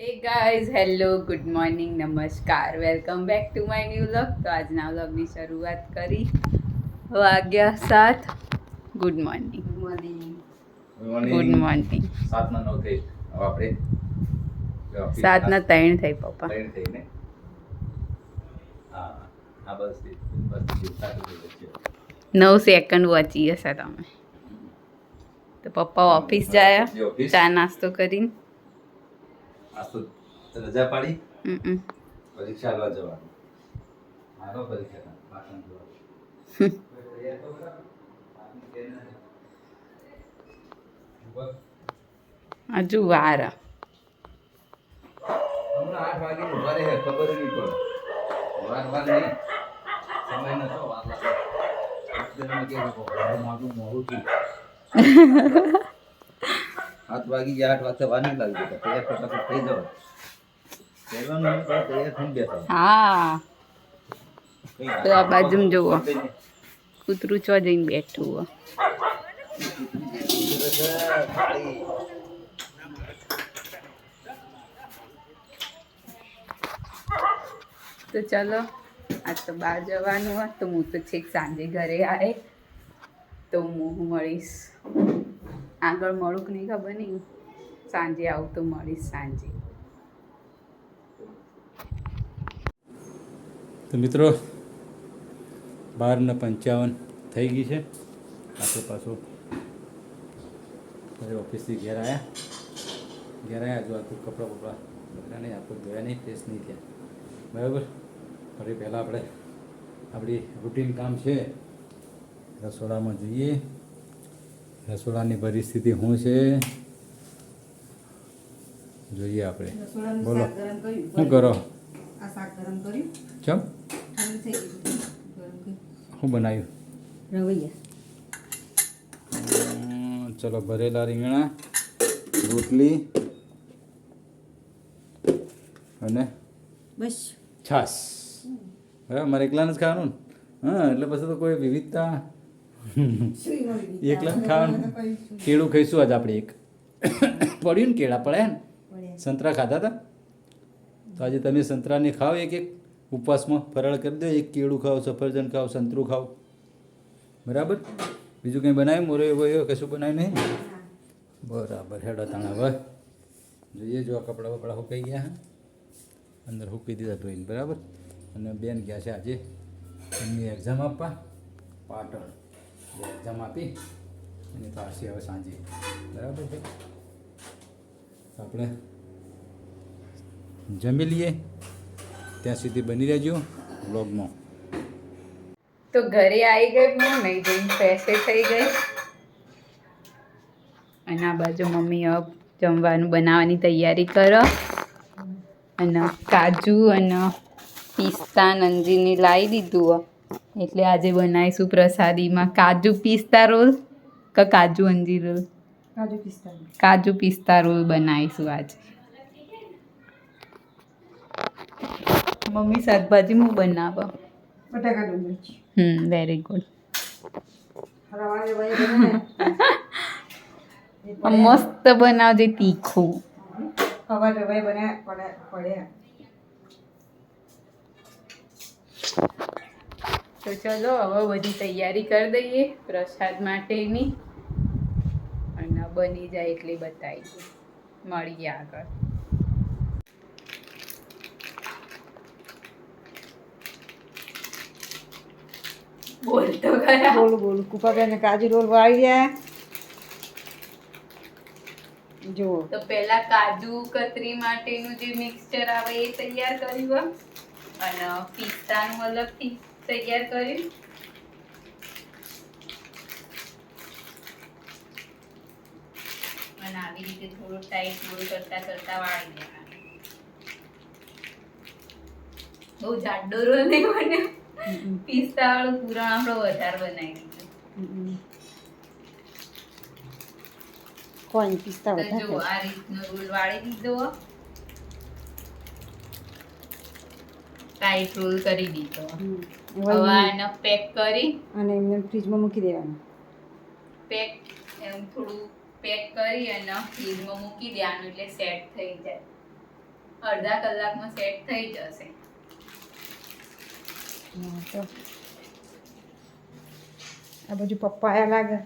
Hey guys hello good morning નમસ્કાર welcome back to my new vlog તો આજના વ્લોગની શરૂઆત કરી વાગ્યા સાત. ગુડ મોર્નિંગ ગુડ મોર્નિંગ સાતના નવ થઈ. આપણે સાતના ત્રણ થઈ પપ્પા. ત્રણ થઈ ને? હા બસ એ- બસ એ સારું થઈ જશે. નવ સેકન્ડ વાંચી હશે તમે. તો પપ્પા ઓફિસ જાય. ચા નાસ્તો કરીને. આજ તો રજા પાડી. પરીક્ષા આલવા જવાનું. મારો પરીક્ષા પાટણ જવાનું. હજુ વાર. આઠ વાગે ઊભા રહે ખબર નહીં પડે. વાર વાર નહીં. સમય નતો વાર લાગે માથું મોડું થયું આઠ વાગી ગયા આઠ વાગતા વાર નહીં લાગી જતા તૈયાર ફટાફટ થઈ જવાય. પહેલાનું તૈયાર થઈ ગયા હા. તો આ બાજુમાં જુઓ. કૂતરું ચો જઈને બેઠું હો તો ચલો આજ તો બહાર જવાનું હોય તો હું તો છેક સાંજે ઘરે આવે તો હું મળીશ. આગળ મળું કે નહીં ખબર નહીં. સાંજે આવું તો મળીશ સાંજે. તો મિત્રો બારને પંચાવન થઈ ગઈ છે. આપણે પાછો. હવે ઓફિસથી ઘેર આવ્યા ઘેર આવ્યા જો આખું કપડાં બધા નહીં, આખું ધોયા નહીં ફ્રેશ નહીં થયા. બરાબર? ફરી પહેલાં આપણે આપણી રૂટીન કામ છે. રસોડામાં જઈએ. રસોડાની પરિસ્થિતિ શું છે? જોઈએ આપણે. બોલો. શું કરો? ચમ? શું બનાવ્યું? રવૈયા. ચલો ભરેલા રીંગણા રોટલી અને બસ. છાશ. બરાબર મારે એકલાને જ ખાવાનું ને? હા એટલે પછી તો કોઈ વિવિધતા એકલા લાખ ખાવાનું કેળું ખાઈશું આજ આપણે એક. પડ્યું ને કેળા પડ્યા ને? સંતરા ખાધા હતા? તો આજે તમે સંતરાને ખાઓ એક એક. ઉપવાસમાં ફરાળ કરી દો. એક કેળું ખાઓ સફરજન ખાઓ સંતરું ખાઓ. બરાબર? બીજું કંઈ બનાવ્યું? મોરે એવો એવો કશું બનાવ્યું નહીં? બરાબર. હેડો તાણા હવે. જોઈએ જો આ કપડાં બપડા સુકાઈ ગયા હે. અંદર હુકી દીધા ધોઈને. બરાબર? અને બેન ગયા છે આજે. એમની એક્ઝામ આપવા. પાટણ. એક્ઝામ આપી અને હવે સાંજે. બરાબર છે? આપણે જમી લઈએ. ત્યાં સુધી બની રહેજો બ્લોગમાં તો ઘરે આવી ગઈ હું, નહીં જઈને ફ્રેશ થઈ ગઈ. અને આ બાજુ મમ્મી હવે જમવાનું બનાવવાની તૈયારી કરો. અને કાજુ અને પિસ્તા નંજીની લાવી દીધું. એટલે આજે બનાવીશું પ્રસાદીમાં કાજુ પિસ્તા રોલ કે કાજુ અંજીર રોલ? કાજુ પિસ્તા કાજુ પિસ્તા રોલ બનાવીશું આજે. મમ્મી શાકભાજી હું બનાવો? બટાકા ડુંગળી હમ વેરી ગુડ મસ્ત બનાવજે તીખું. ખબર રવાઈ પડે પડ્યા તો ચલો હવે બધી તૈયારી કરી દઈએ પ્રસાદ માટેની. અને બની જાય એટલી બતાવી મળીએ આગળ. બોલતો ખરા. બોલ બોલ. કુપાબેન કાજુ રોલ વાળી ગયા જો. તો પહેલા કાજુ કતરી માટેનું જે મિક્સચર આવે એ તૈયાર કર્યું અને પિસ્તાનું અલગથી. તૈયાર કર્યું અને આવી રીતે થોડું ટાઈટ ગોળ કરતા કરતા વાળી દેવાનું. બહુ જાડો રોલ નહીં બને. પિસ્તા વાળું પૂરણ આપણો વધારે બનાવી દીધું. કોણ પિસ્તા વધારે જો આ રીતનો રોલ વાળી દીધો. ટાઈટ રોલ કરી દીધો. આને પેક કરી. અને એમને ફ્રીજમાં મૂકી દેવાનું. પેક એમ થોડું પેક કરી અને ફ્રીજમાં મૂકી દેવાનું એટલે સેટ થઈ જાય. અડધા કલાકમાં સેટ થઈ જશે. હા, તો. આ બાજુ પપ્પા આયા લાગે.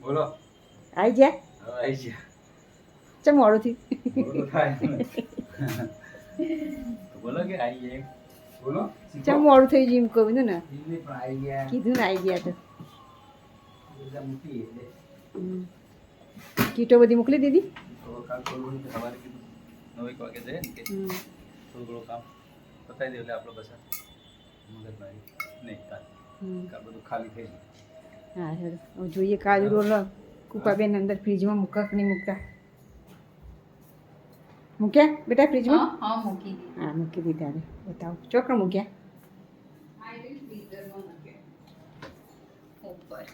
બોલો આવી જાય આવી ગયા? ચમ મોડું થયું બોલો કે આવી ગયા બોલો ચમ મોડું થઈ જીમ કહું ને. કીધું ને આવી ગયા તો. કીટો બધી મોકલી દીધી? જાય જાય જોઈએ કાજુ રોલ. કૃપાબેન અંદર ફ્રીજમાં મૂકા કે નહીં મૂકતા મૂક્યા? બેટા ફ્રીજમાં? હા મૂકી દીધી. હા મૂકી દીધા રે બતાવો. ચોકડ મૂક્યા? ઉપર.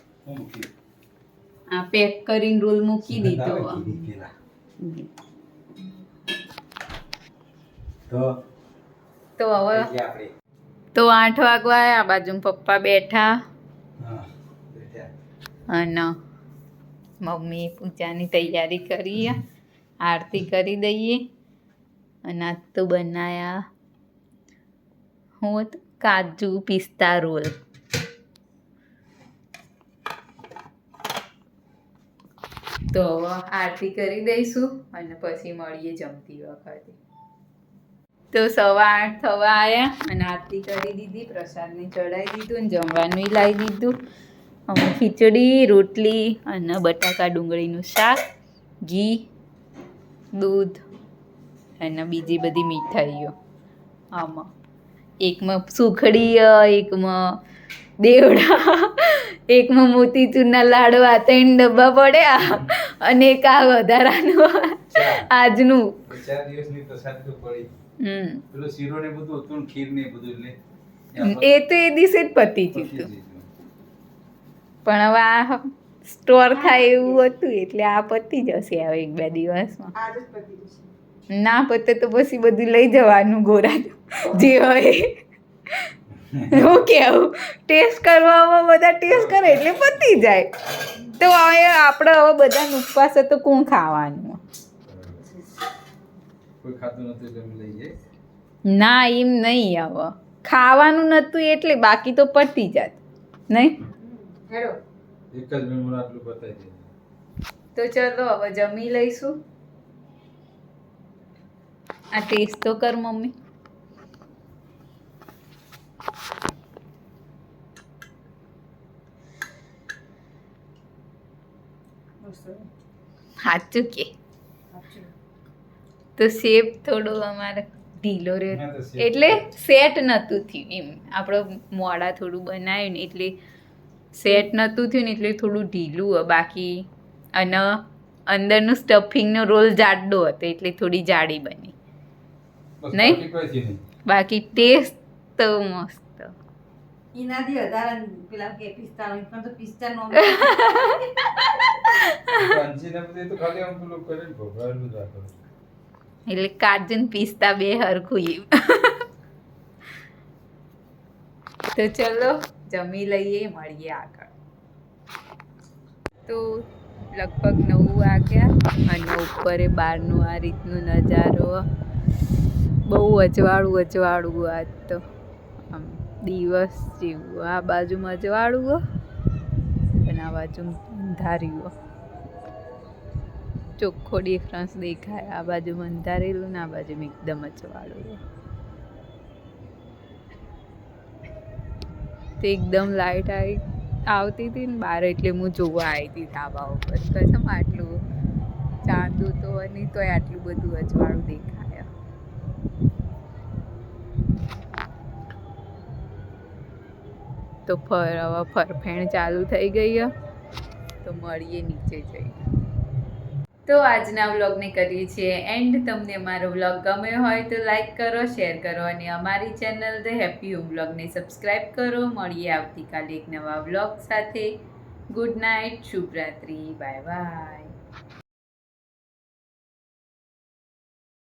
આ પેક કરીને રોલ મૂકી દીધો. તો તો હવે તો આઠ વાગવા આ બાજુ પપ્પા બેઠા. અને મમ્મી પૂજાની તૈયારી કરીએ આરતી કરી દઈએ. અને તો બનાયા હું કાજુ પિસ્તા રોલ. તો આરતી કરી દઈશું અને પછી મળીએ જમતી વખતે. તો સવા આઠ થવા આવ્યા અને આરતી કરી દીધી, પ્રસાદને ચડાવી દીધું અને જમવાનું લાવી દીધું. અમે ખીચડી રોટલી અને બટાકા ડુંગળીનું શાક ઘી દૂધ અને બીજી બધી મીઠાઈઓ. આમાં એકમાં સુખડી એકમાં દેવડા એકમાં મોતીચૂરના લાડવા ત્રણ ડબ્બા પડ્યા અને એક આ વધારાનું આજનું. હમ. એ તો એ દિવસે જ પતી. ગયું. પણ હવે આ સ્ટોર થાય એવું હતું એટલે આ પતી જશે હવે એક બે દિવસમાં. આજ જ પતી જશે. ના પતે તો પછી બધું લઈ જવાનું ગોરા જે હોય. હું કેવું? ટેસ્ટ કરવામાં બધા ટેસ્ટ કરે એટલે પતી જાય. તો હવે આપણે હવે બધા ઉપવાસ તો કોણ ખાવાનું? ના એમ નહીં હવે. ખાવાનું નતું એટલે બાકી તો પતી જાત. નહીં? હેડો. એક જ મેમોર આટલું બતાવી દે. તો ચલો હવે જમી લઈશું. આ ટેસ્ટ તો કર મમ્મી. સાચું કે? તો શેપ થોડો અમારે ઢીલો રહ્યો. એટલે સેટ નહોતું થયું એમ. આપણો મોડા થોડું બનાવ્યું ને એટલે સેટ નહોતું થયું ને એટલે થોડું ઢીલું હોય બાકી અને અંદરનું સ્ટફિંગનો રોલ જાડો હતો એટલે થોડી જાડી બની. નહીં? બાકી ટેસ્ટ તો મસ્ત. એનાથી વધારે પેલા કે પિસ્તા પણ તો પિસ્તા નો તો ખાલી આમ પેલું રાખો એટલે કાજુ પિસ્તા બે હરખું તો ચલો. જમી લઈએ, મળીએ આગળ. તો લગભગ નવ વાગ્યા અને ઉપરે બહારનું આ રીતનું નજારો. બહુ અજવાળું અજવાળું આજ તો. આમ દિવસ જેવું. આ બાજુમાં અજવાળું અને આ બાજુ અંધાર્યું ચોખ્ખો ડિફરન્સ દેખાય. આ બાજુ અંધારેલું ને આ બાજુ એકદમ અજવાળું તે એકદમ લાઇટ આવી આવતી હતી ને બહાર એટલે હું જોવા આવી હતી ધાબા ઉપર. કસમ આટલું. ચાંદુ તો નહીં તોય આટલું બધું અજવાળું દેખાય. તો ફર, હવે ફરફેણ ચાલુ થઈ ગઈ. તો મળીએ નીચે જઈને. તો આજના વ્લોગને કરીએ છીએ એન્ડ. તમને અમારો વ્લોગ ગમ્યો હોય તો લાઈક કરો, શેર કરો અને અમારી ચેનલ ધ હેપી હોમ વ્લોગને સબસ્ક્રાઈબ કરો. મળીએ આવતીકાલે એક નવા વ્લોગ સાથે. ગુડ નાઇટ શુભરાત્રી બાય બાય.